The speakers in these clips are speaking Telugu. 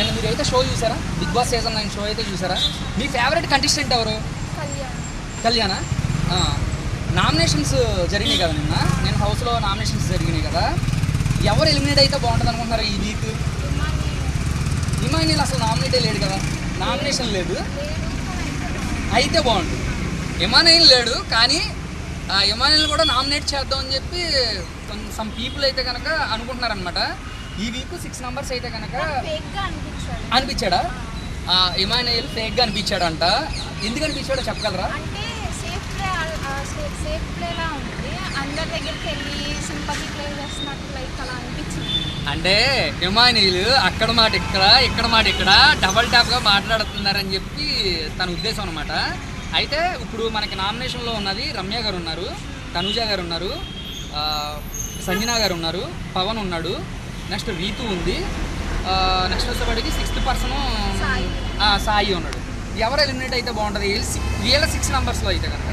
నేను మీరు అయితే షో చూసారా? Bigg Boss season nine show అయితే చూసారా? మీ ఫేవరెట్ కంటెస్టెంట్ ఎవరు? కళ్యాణ్. నామినేషన్స్ జరిగినాయి కదా నిన్న? నేను హౌస్లో నామినేషన్స్ జరిగినాయి కదా. ఎవరు ఎలిమినేట్ అయితే బాగుంటుంది అనుకుంటున్నారు ఈ వీక్? ఇమాన్యుల్ అసలు నామినేటే లేడు కదా. నామినేషన్ లేదు. అయితే బాగుంటుంది ఇమానుయల్ లేడు కానీ ఆ ఇమానుయల్ కూడా నామినేట్ చేద్దాం అని చెప్పి సమ్ పీపుల్ అయితే కనుక అనుకుంటున్నారనమాట ఈ వీక్ సిక్స్ మెంబర్స్ అయితే కనుక ఫేక్గా అనిపించాడు? ఇమానుయల్ ఫేక్గా అనిపించాడంట. ఎందుకు అనిపించాడో చెప్పగలరా? అంటే సేఫ్ ప్లే సేఫ్ ప్లేలా ఉంది. అందరి దగ్గరికి వెళ్ళి సింపతి ప్లే చేస్తున్నట్టు లైక్ అలా అనిపించింది. అంటే ఇమానుయల్ అక్కడ మాట ఇక్కడ ఇక్కడ మాట ఇక్కడ డబల్ టాప్గా మాట్లాడుతున్నారని చెప్పి తన ఉద్దేశం అనమాట అయితే ఇప్పుడు మనకి నామినేషన్లో ఉన్నది రమ్య గారు ఉన్నారు తనుజ గారు ఉన్నారు సంజన గారు ఉన్నారు పవన్ ఉన్నాడు. నెక్స్ట్ రీతు ఉంది. నెక్స్ట్ వచ్చేవాడికి సిక్స్త్ పర్సన్ సాయి. సాయి ఉన్నాడు. ఎవరు ఎలిమినేట్ అయితే బాగుంటుంది? వీళ్ళ సిక్స్ నెంబర్స్లో అయితే కనుక.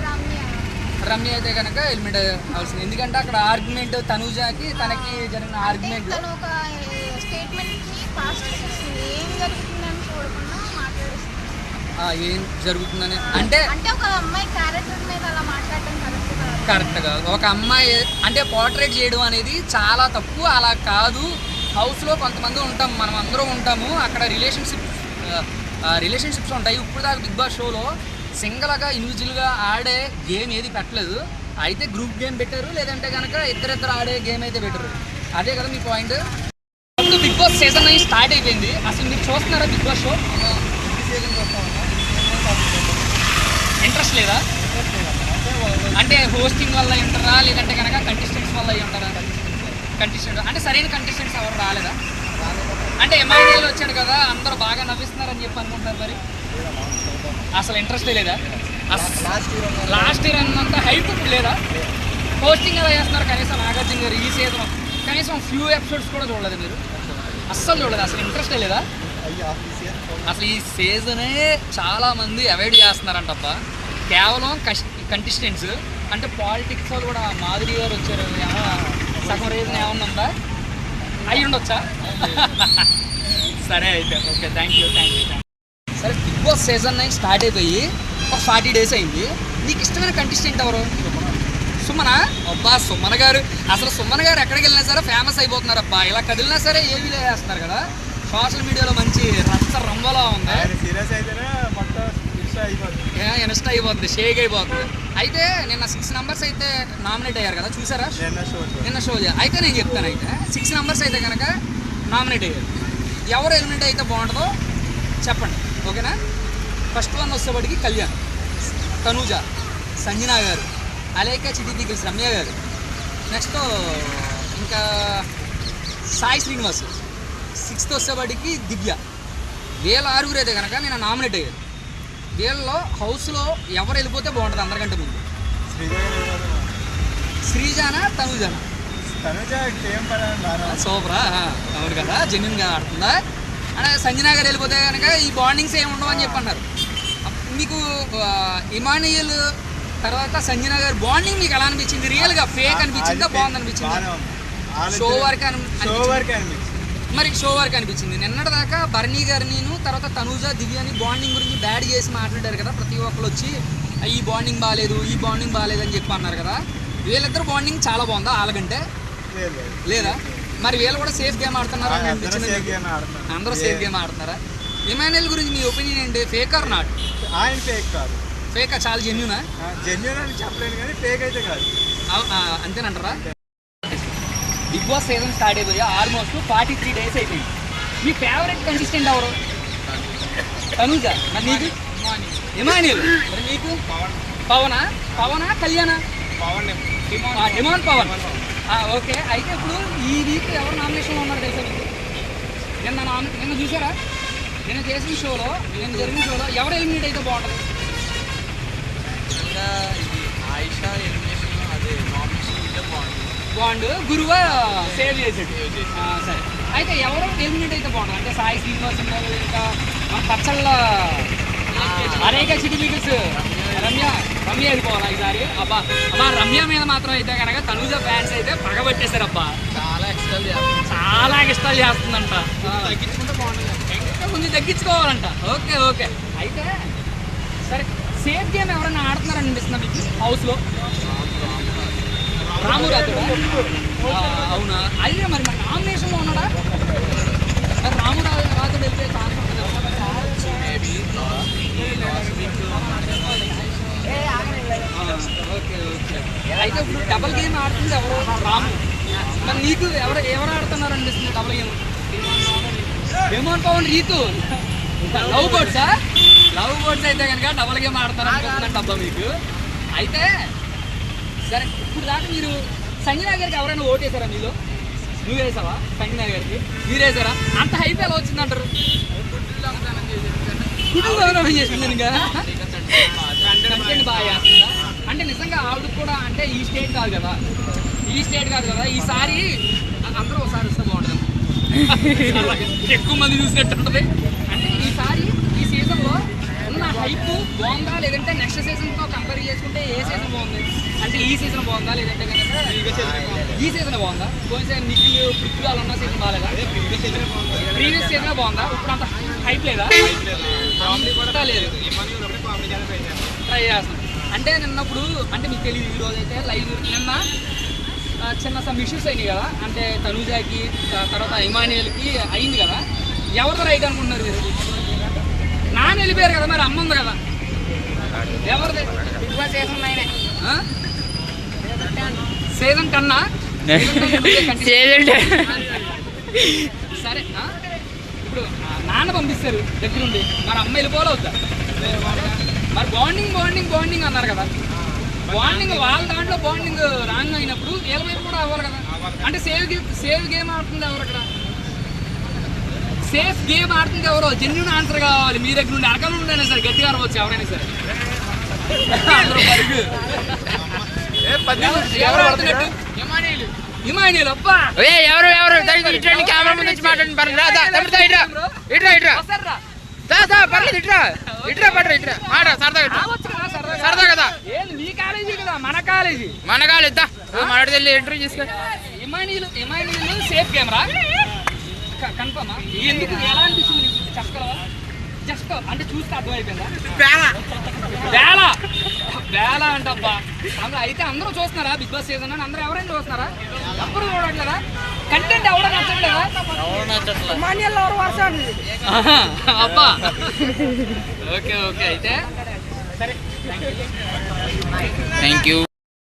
రమ్య. అయితే కనుక ఎలిమినేట్ అవ్వాల్సింది ఎందుకంటే అక్కడ ఆర్గ్యుమెంట్ తనుజాకి తనకి జరిగిన ఆర్గ్యుమెంట్ ఏం జరుగుతుందని అంటే అంటే ఒక అమ్మాయి క్యారెక్టర్ మీద అలా మాట్లాడటం కరెక్ట్ కాదు. కరెక్ట్గా ఒక అమ్మాయి అంటే పోర్ట్రేట్ చేయడం అనేది చాలా తప్పు. అలా కాదు. హౌస్లో కొంతమంది ఉంటాం మనం అందరం ఉంటాము. అక్కడ రిలేషన్షిప్ రిలేషన్షిప్స్ ఉంటాయి. ఇప్పుడు దాకా బిగ్ బాస్ షోలో సింగిల్గా ఇండివిజువల్గా ఆడే గేమ్ ఏది పెట్టలేదు. అయితే గ్రూప్ గేమ్ పెట్టారు. లేదంటే కనుక ఇద్దరిద్దరు ఆడే గేమ్ అయితే పెట్టారు. అదే కదా మీ పాయింట్? బిగ్ బాస్ సీజన్ అయి స్టార్ట్ అయిపోయింది. అసలు మీరు చూస్తున్నారా బిగ్ బాస్ షో? ఇంట్రెస్ట్ లేదా? అంటే హోస్టింగ్ వల్ల ఉంటారా? లేదంటే కనుక కంటెస్టెంట్స్ వల్ల అయి ఉంటారా? కంటెస్టెంట్ అంటే సరైన కంటెస్టెంట్స్ ఎవరు రాలేదా? అంటే ఎంఐడిఏలో వచ్చాడు కదా అందరూ బాగా నవ్విస్తున్నారని చెప్పి అనుకుంటారు మరి. అసలు ఇంట్రెస్ట్ లేదా? లాస్ట్ ఇయర్ అన్నంత హైప్ ఇప్పుడు లేదా? పోస్టింగ్ ఎలా చేస్తున్నారు? కనీసం నాగార్జున గారు ఈ సీజన్ కనీసం ఫ్యూ ఎపిసోడ్స్ కూడా చూడలేదు మీరు. అస్సలు చూడలేదు. అసలు ఇంట్రెస్ట్ లేదా? అసలు ఈ సీజనే చాలా మంది అవాయిడ్ చేస్తున్నారంటప్ప. కేవలం కంటెస్టెంట్స్ అంటే పాలిటిక్స్ వాళ్ళు కూడా మాధురి గారు వచ్చారు. ఏమన్నా సగం రీజన్ ఏమన్నా ఉందా? అయి ఉండొచ్చా? సరే అయితే okay thank you thank you సరే Bigg Boss season nine start అయిపోయి ఒక ఫార్టీ డేస్ అయింది. నీకు ఇష్టమైన కంటెస్టెంట్ ఎవరు? సుమన? అబ్బా సుమన గారు. అసలు సుమన గారు ఎక్కడికి వెళ్ళినా సరే ఫేమస్ అయిపోతున్నారు అబ్బా. ఇలా కదిలినా సరే ఏవి వేస్తున్నారు కదా. సోషల్ మీడియాలో మంచి రచ్చ రంబలా ఉంది. సీరియస్ అయితేనే మొత్తం ఇన్స్టా అయిపోతుంది షేక్ అయిపోతుంది అయితే నిన్న సిక్స్ నెంబర్స్ అయితే నామినేట్ అయ్యారు కదా చూసారా? నిన్న షో నిన్న షో చే- అయితే నేను చెప్తాను అయితే సిక్స్ నెంబర్స్ అయితే కనుక నామినేట్ అయ్యారు. ఎవరు ఎలిమినేట్ అయితే బాగుంటుందో చెప్పండి ఓకేనా? ఫస్ట్ వన్ వచ్చేప్పటికి కళ్యాణ్ తనూజ సంజన గారు అలేక చిటిపికిల్స్ రమ్య గారు. నెక్స్ట్ ఇంకా సాయి శ్రీనివాస్ సిక్స్త్ వచ్చేప్పటికి దివ్య. వీళ్ళ ఆరుగురు అయితే కనుక నేను నామినేట్ అయ్యారు. వీళ్ళలో హౌస్లో ఎవరు వెళ్ళిపోతే బాగుంటుంది అందరికంటే ముందు. శ్రీజానా తనుజానా? సూపరా. అవును కదా జెన్యున్గా ఆడుతుందా? అంటే సంజనా గారు వెళ్ళిపోతే కనుక ఈ బాండింగ్స్ ఏమి ఉండవు అని చెప్పి అన్నారు అప్- మీకు ఇమానియల్ తర్వాత సంజన గారు బాండింగ్ మీకు ఎలా అనిపించింది? రియల్గా ఫేక్ అనిపించిందా? బాగుంది అనిపించిందా షో వరకు అను- షో అనిపించింది. మరి షో వరకు అనిపించింది. నిన్నటి దాకా భరణి గారు నేను తర్వాత తనూజ దివ్యాని బాండింగ్ గురించి బ్యాడ్ చేసి మాట్లాడారు కదా ప్రతి ఒక్కరు వచ్చి "ఆ, ఈ బాండింగ్ బాగాలేదు ఈ బాండింగ్ బాగాలేదు అని చెప్పి అన్నారు కదా. వీళ్ళిద్దరు బాండింగ్ చాలా బాగుందా? వాళ్ళకంటే లేదు మరి వీళ్ళు కూడా సేఫ్ గేమ్ ఆడుతున్నారు అని అందరూ అనిపించింది సేఫ్ మీకు? గేమ్ ఆడుతున్నారు. అందరూ సేఫ్ గేమ్ ఆడుతున్నారా? ఇమానుయల్ గురించి మీ ఒపీనియన్ ఏంటి? ఫేక్ ఆర్ నాట్ ఆయన ఫేక్ కాదు. ఫేక్ చాలా జెన్యునా జెన్యున్ అని చెప్పలేను కానీ ఫేక్ అయితే కాదు. అంతేనంటారా? బిగ్ బాస్ సీజన్ స్టార్ట్ అయిపోయి ఆల్మోస్ట్ ఫార్టీ త్రీ డేస్ అయిపోయింది. మీ ఫేవరెట్ కంటెస్టెంట్ ఎవరు? తనుజ. మరి నీకు? ఇమానుయల్. మరి నీకు? పవనా? పవనా? కళ్యాణ? పవన్ డిమాండ్ పవన్. ఓకే. అయితే ఇప్పుడు ఈ వీక్ ఎవరు నామినేషన్లో ఉన్నారు తెలుసా మీకు? నిన్న నామి నిన్న చూసారా? నిన్న చేసిన షోలో నిన్న జరిగిన షోలో ఎవరు ఎలిమినేట్ అయితే బాగుంటుంది? ఇంకా ఇది ఆయిషా ఎలిమినేషన్ అదే నామినేషన్ ఉంటే బాగుంటుంది. బాండ్ గురువా సేవ్ చేసాడు సరే. అయితే ఎవరు ఎలిమినేట్ అయితే బాగుంటుంది? అంటే సాయి శ్రీనివాస్ ఉన్నారు ఇంకా మన పచ్చళ్ళ అనేక చిటిమికల్స్ రమ్య రమ్య వెళ్ళిపోవాలా ఈసారి? అబ్బా అబ్బా రమ్య మీద మాత్రం అయితే కనుక తనుజ ఫ్యాన్స్ అయితే పగబట్టేశారు అబ్బా చాలా ఇష్టాలు చాలా ఇష్టాలు చేస్తుందంట. తగ్గించుకుంటే బాగుంటుంది ఇంకా కొంచెం తగ్గించుకోవాలంట. Okay okay. అయితే సరే సేఫ్ గేమ్ ఎవరైనా ఆడుతున్నారని అనిపిస్తుంది మీకు? హౌస్లో అవునా? అయ్యే మరి మరి నామినేషన్లో ఉన్నాడా? మరి రాము రా వెళ్తే ఛాన్స్ ఓకే ఓకే. అయితే ఇప్పుడు డబల్ గేమ్ ఆడుతుంది ఎవరు రాము మరి నీకు ఎవరు ఎవరు ఆడుతున్నారు అనిపిస్తుంది double game? Demon Pavan Rithu. Love boards? Love boards అయితే కనుక డబల్ గేమ్ ఆడతారు అనుకుంటున్నాను డబ్బా మీకు. అయితే సరే ఇప్పుడు దాకా మీరు సంజనా గారికి ఎవరైనా ఓటేశారా మీలో? నువ్వు వేసావా? సంజనా గారికి? మీరు వేసారా? అంత హైప్ ఎలా వచ్చిందంటారు కుటుంబం చేసింది కంటెంట్ బాగా చేస్తుందా? అంటే నిజంగా ఆవిడ కూడా అంటే ఈ స్టేట్ కాదు కదా. ఈ స్టేట్ కాదు కదా. ఈసారి అందరూ ఒకసారి వస్తే బాగుంటుంది. ఎక్కువ మంది చూసినట్టు ఉంటుంది. అంటే ఈసారి ఈ సీజన్లో ఉన్న హైప్ బాగుందా? లేదంటే నెక్స్ట్ సీజన్తో కంపేర్ చేసుకుంటే ఏ సీజన్ బాగుంది? అంటే ఈ సీజన్ బాగుందా? లేదంటే కనుక ఈ సీజన్ బాగుందా? కొంచెం నిఖిల్ పృథ్వీలు ఉన్న సీజన్ బాగాలేదా? ప్రీవియస్ సీజన్ బాగుందా? ఇప్పుడు అంత హైప్ లేదా? అంతా లేదు. ట్రై చేస్తాం. అంటే నిన్నప్పుడు అంటే మీకు తెలియదు ఈ రోజు అయితే లైవ్ నిన్న చిన్న సమ్ ఇష్యూస్ అయినాయి కదా. అంటే తనూజాకి తర్వాత ఇమానియల్కి అయింది కదా. ఎవరితో రైట్ అనుకుంటున్నారు మీరు? నాన్న వెళ్ళిపోయారు కదా మరి అమ్మ ఉంది కదా. ఎవరిది? Bigg Boss season nine season కన్నా సరే? ఇప్పుడు నాన్న పంపిస్తారు దగ్గరుండి. మరి అమ్మ వెళ్ళిపోవాలి వద్దా? మరి బాండింగ్ బాండింగ్ బాండింగ్ అన్నారు కదా. బాండింగ్ వాళ్ళ దాంట్లో బాండింగ్ రాంగ్ అయినప్పుడు వీళ్ళ వైపు కూడా అవ్వాలి కదా. అంటే సేవ్ గేమ్ సేవ్ గేమ్ ఆడుతుంది ఎవరు అక్కడ? సేఫ్ గేమ్ ఆడుతుంది ఎవరో? జెన్యున్ ఆన్సర్ కావాలి. మీ దగ్గర నుండి అడగలు ఉండైనా సరే గట్టిగా అరవచ్చు ఎవరైనా సరే. అందరూ. ఎవరు- ఎవరు ఇట్రా కెమెరా ముందు వచ్చి మాట్లాడండి పర్లేదు. రా, దా, తమ్ముడు దా, ఇట్రా. ఇట్రా ఇట్రా? దా, దా, పర్లేదు ఇట్రా. ఇట్రా పట్రా ఇట్రా. మాట సరదా ఇట్రా. సరదా కదా? మీ కాలేజీ కదా మన కాలేజీ. మన కాలు ఇద్దా మనటి వెళ్ళి ఇంటర్వ్యూ చేసుకో. ఇమానీలు ఇమానీలు సేఫ్ కెమెరా కన్ఫర్మా? ఎందుకు ఎలా అనిపిస్తుంది చెప్పగలవా జస్ట్ అంటే చూస్తే అర్థమైపోయిందా? వేళ. వేళ. అంటబ్బా. అందులో అయితే అందరూ చూస్తున్నారా? బిగ్ బాస్ సీజన్ అని అందరూ ఎవరైనా చూస్తున్నారా? ఎప్పుడు చూడట్లేదా? కంటెంట్ ఎవడో నచ్చట్లేదా? అబ్బా. Okay okay. అయితే సరే. Thank you